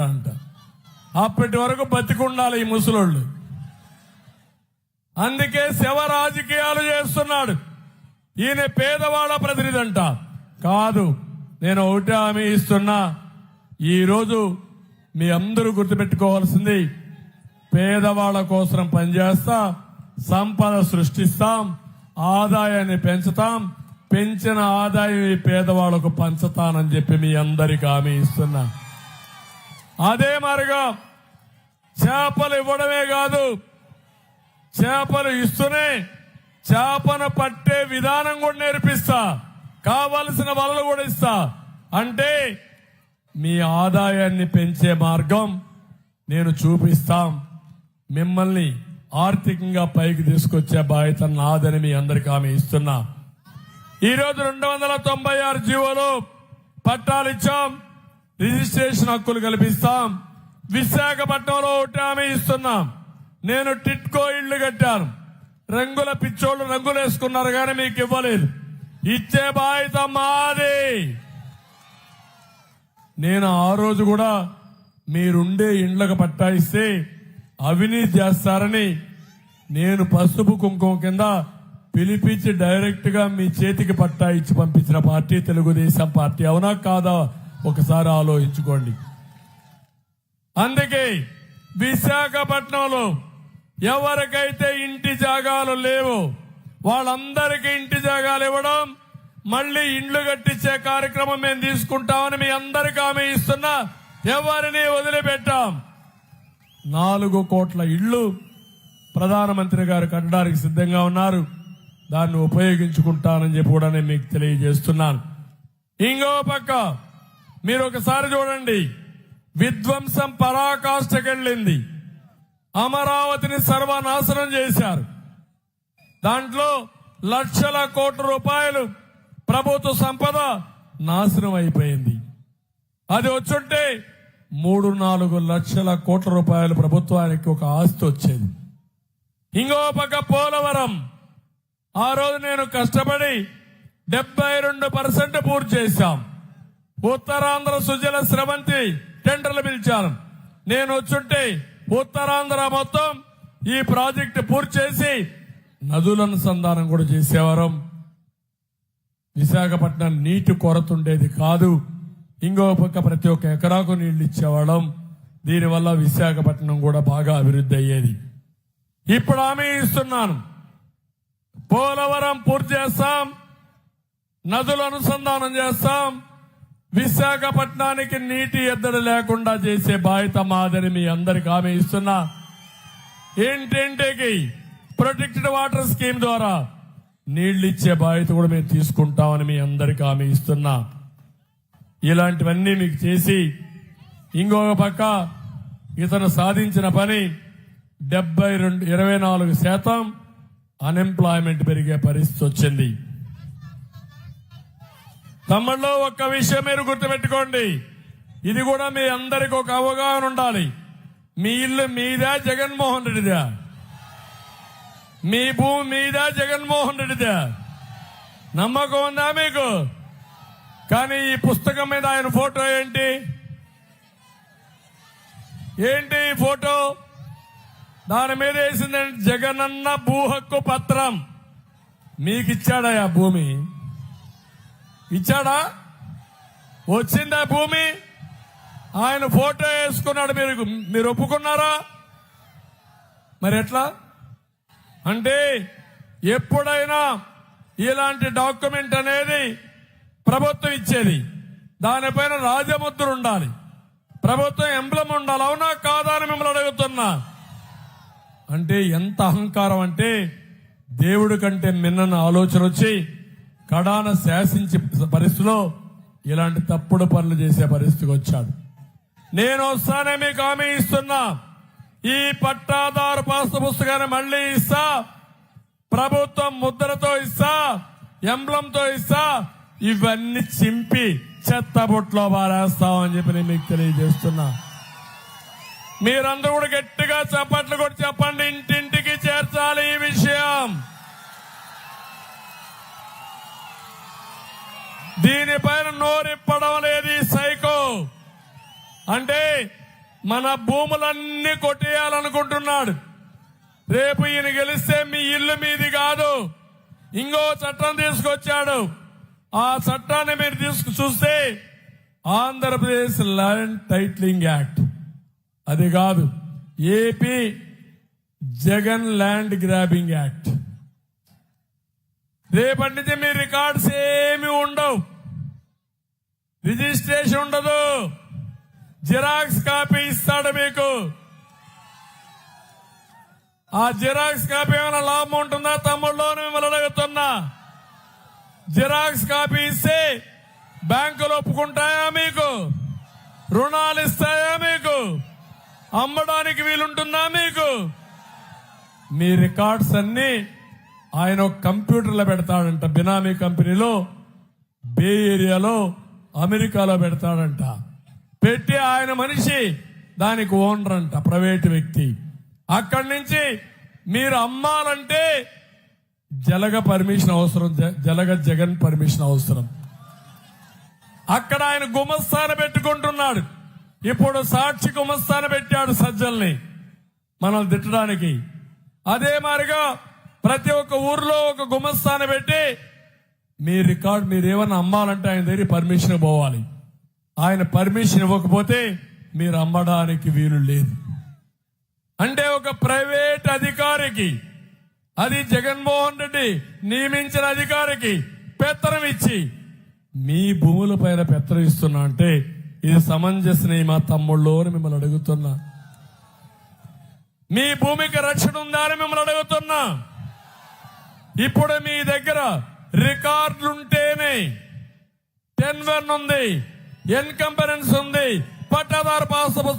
చేస్తానంట అప్పటి వరకు బతికుండాలి ఈ ముసలోళ్ళు. అందుకే శవ రాజకీయాలు చేస్తున్నాడు. ఈయన పేదవాళ్ళ ప్రతినిధి అంట కాదు నేను ఒకటి హామీ ఇస్తున్నా. ఈరోజు మీ అందరూ గుర్తుపెట్టుకోవాల్సింది పేదవాళ్ళ కోసం పనిచేస్తా సంపద సృష్టిస్తాం ఆదాయాన్ని పెంచుతాం పెంచిన ఆదాయం ఈ పేదవాళ్ళకు పంచుతానని చెప్పి మీ అందరికి హామీ ఇస్తున్నా. అదే మార్గం. చేపలు ఇవ్వడమే కాదు చేపలు ఇస్తూనే చేపను పట్టే విధానం కూడా నేర్పిస్తా. కావలసిన వలలు కూడా ఇస్తా. అంటే మీ ఆదాయాన్ని పెంచే మార్గం నేను చూపిస్తాం. మిమ్మల్ని ఆర్థికంగా పైకి తీసుకొచ్చే బాధ్యత నాదని మీ అందరికీ ఆమె ఇస్తున్నా. ఈరోజు రెండు వందల తొంభై ఆరు జీవోలు పట్టాలిచ్చాం రిజిస్ట్రేషన్ హక్కులు కల్పిస్తాం. విశాఖపట్నంలో ఒకటి హామీ ఇస్తున్నాం. నేను టిట్కో ఇళ్ళు కట్టాను. రంగుల పిచ్చోళ్ళు రంగులు వేసుకున్నారు కానీ మీకు ఇవ్వలేదు. ఇచ్చే బాధ్యత మాది. నేను ఆ రోజు కూడా మీరుండే ఇండ్లకు పట్టా ఇస్తే అవినీతి చేస్తారని నేను పసుపు కుంకుమ కింద పిలిపించి డైరెక్ట్గా మీ చేతికి పట్టా ఇచ్చి పంపించిన పార్టీ తెలుగుదేశం పార్టీ. అవునా కాదా? ఒకసారి ఆలోచించుకోండి. అందుకే విశాఖపట్నంలో ఎవరికైతే ఇంటి జాగాలు లేవు వాళ్ళందరికీ ఇంటి జాగాలు ఇవ్వడం మళ్ళీ ఇండ్లు కట్టించే కార్యక్రమం మేము తీసుకుంటామని మీ అందరికీ హామీ ఇస్తున్నా ఎవరిని వదిలిపెట్టాం. నాలుగు కోట్ల ఇళ్ళు ప్రధానమంత్రి గారు కట్టడానికి సిద్ధంగా ఉన్నారు. దాన్ని ఉపయోగించుకుంటానని చెప్పి కూడా నేను మీకు తెలియజేస్తున్నాను. ఇంకో పక్క మీరు ఒకసారి చూడండి. విధ్వంసం పరాకాష్ఠకెళ్ళింది. అమరావతిని సర్వనాశనం చేశారు. దాంట్లో లక్షల కోట్ల రూపాయలు ప్రభుత్వ సంపద నాశనం అయిపోయింది. అది వచ్చుంటే మూడు నాలుగు లక్షల కోట్ల రూపాయలు ప్రభుత్వానికి ఒక ఆస్తి వచ్చేది. ఇంకో పక్క పోలవరం. ఆ రోజు నేను కష్టపడి డెబ్బై రెండు పర్సెంట్ పూర్తి చేశాం. ఉత్తరాంధ్ర సుజల స్రవంతి టెండర్లు పిలిచాను నేను వచ్చుంటే ఉత్తరాంధ్ర మొత్తం ఈ ప్రాజెక్టు పూర్తి చేసి నదుల అనుసంధానం కూడా చేసేవారం. విశాఖపట్నం నీటి కొరత ఉండేది కాదు. ఇంకో పక్క ప్రతి ఒక్క ఎకరాకు నీళ్ళు ఇచ్చేవాళ్ళం. దీనివల్ల విశాఖపట్నం కూడా బాగా అభివృద్ధి అయ్యేది. ఇప్పుడు హామీ ఇస్తున్నాను. పోలవరం పూర్తి చేస్తాం. నదులు అనుసంధానం చేస్తాం. విశాఖపట్నానికి నీటి ఎద్దడి లేకుండా చేసే బాధ్యత మాదని మీ అందరికి హామీ ఇస్తున్నా. ఇంటింటికి ప్రొటెక్టెడ్ వాటర్ స్కీమ్ ద్వారా నీళ్ళు ఇచ్చే బాధ్యత కూడా మేము తీసుకుంటామని మీ అందరికి హామీ ఇస్తున్నా. ఇలాంటివన్నీ మీకు చేసి ఇంకొక పక్క ఇతను సాధించిన పని డెబ్బై రెండు ఇరవై నాలుగు శాతం అన్ఎంప్లాయ్మెంట్ పెరిగే పరిస్థితి వచ్చింది. తమ్ముళ్ళు ఒక్క విషయం మీరు గుర్తుపెట్టుకోండి. ఇది కూడా మీ అందరికి ఒక అవగాహన ఉండాలి. మీ ఇల్లు మీదా జగన్మోహన్ రెడ్డిదా. మీ భూమి మీదా జగన్మోహన్ రెడ్డిదా. నమ్మకం ఉందా మీకు? కానీ ఈ పుస్తకం మీద ఆయన ఫోటో ఏంటి? ఏంటి ఈ ఫోటో? దాని మీద వేసిందంటే జగనన్న భూ హక్కు పత్రం. మీకు ఇచ్చాడయా ఆ భూమి? ఇచ్చాడా? వచ్చిందా భూమి? ఆయన ఫోటో వేసుకున్నాడు. మీరు మీరు ఒప్పుకున్నారా? మరి ఎట్లా? అంటే ఎప్పుడైనా ఇలాంటి డాక్యుమెంట్ అనేది ప్రభుత్వం ఇచ్చేది. దానిపైన రాజముద్ర ఉండాలి. ప్రభుత్వం ఎంబ్లం ఉండాలి. అవునా కాదా అని మిమ్మల్ని అడుగుతున్నా. అంటే ఎంత అహంకారం అంటే దేవుడి కంటే మిన్నన్న ఆలోచన వచ్చి కడాన శాసించే పరిస్థితిలో ఇలాంటి తప్పుడు పనులు చేసే పరిస్థితికి వచ్చాడు. నేను వస్తానే మీకు హామీ ఇస్తున్నా. ఈ పట్టాదారు పాస్ పుస్తకాన్ని మళ్ళీ ఇస్తా. ప్రభుత్వం ముద్రతో ఇస్తా. ఎంబ్లంతో ఇస్తా. ఇవన్నీ చింపి చెత్తబుట్లో బారేస్తామని చెప్పి నేను మీకు తెలియజేస్తున్నా. మీరందరూ కూడా గట్టిగా చప్పట్లు కూడా చెప్పండి. ఇంటింటి దీనిపైన నోరిప్పడం లేదు సైకో. అంటే మన భూములన్నీ కొట్టేయాలనుకుంటున్నాడు. రేపు ఈయన గెలిస్తే మీ ఇల్లు మీది కాదు. ఇంకో చట్టం తీసుకొచ్చాడు. ఆ చట్టాన్ని మీరు తీసుకు చూస్తే ఆంధ్రప్రదేశ్ ల్యాండ్ టైట్లింగ్ యాక్ట్. అది కాదు. AP Jagan land grabbing act. రేపటి నుంచి మీ రికార్డ్స్ ఏమి ఉండవు. రిజిస్ట్రేషన్ ఉండదు. జిరాక్స్ కాపీ ఇస్తాడు మీకు. ఆ జిరాక్స్ కాపీ ఏమైనా లాభం ఉంటుందా? తమ్ముళ్ళు మిమ్మల్ని అడుగుతున్నా. జిరాక్స్ కాపీ ఇస్తే బ్యాంకులు ఒప్పుకుంటాయా మీకు? రుణాలు ఇస్తాయా మీకు? అమ్మడానికి వీలుంటుందా మీకు? మీ రికార్డ్స్ అన్ని ఆయన కంప్యూటర్లో పెడతాడంట. బినామీ కంపెనీలో బే ఏరియాలో అమెరికాలో పెడతాడంట. పెట్టి ఆయన మనిషి దానికి ఓనర్ అంట ప్రైవేట్ వ్యక్తి. అక్కడి నుంచి మీరు అమ్మాలంటే జలగ పర్మిషన్ అవసరం జ- జలగ జగన్ పర్మిషన్ అవసరం. అక్కడ ఆయన గుమస్థాన పెట్టుకుంటున్నాడు. ఇప్పుడు సాక్షి గుమస్థాన పెట్టాడు సజ్జల్ని మనం తిట్టడానికి. అదే మారిగా ప్రతి ఒక్క ఊర్లో ఒక గుమస్థాన పెట్టి మీ రికార్డ్ మీరు ఏమన్నా అమ్మాలంటే ఆయన దగ్గర పర్మిషన్ పోవాలి. ఆయన పర్మిషన్ ఇవ్వకపోతే మీరు అమ్మడానికి వీలు లేదు. అంటే ఒక ప్రైవేట్ అధికారికి అది జగన్మోహన్ రెడ్డి నియమించిన అధికారికి పెత్తనం ఇచ్చి మీ భూముల పైన పెత్తనం ఇస్తున్నా అంటే ఇది సమంజసనే మా తమ్ముళ్ళు అని మిమ్మల్ని అడుగుతున్నా. మీ భూమికి రక్షణ ఉందా అని మిమ్మల్ని అడుగుతున్నా. ఇప్పుడు మీ దగ్గర రికార్డులుంటేనే టెన్వెన్ ఉంది ఎన్కంపరెన్స్ ఉంది పట్టాదారు పాస్ పుస్తకం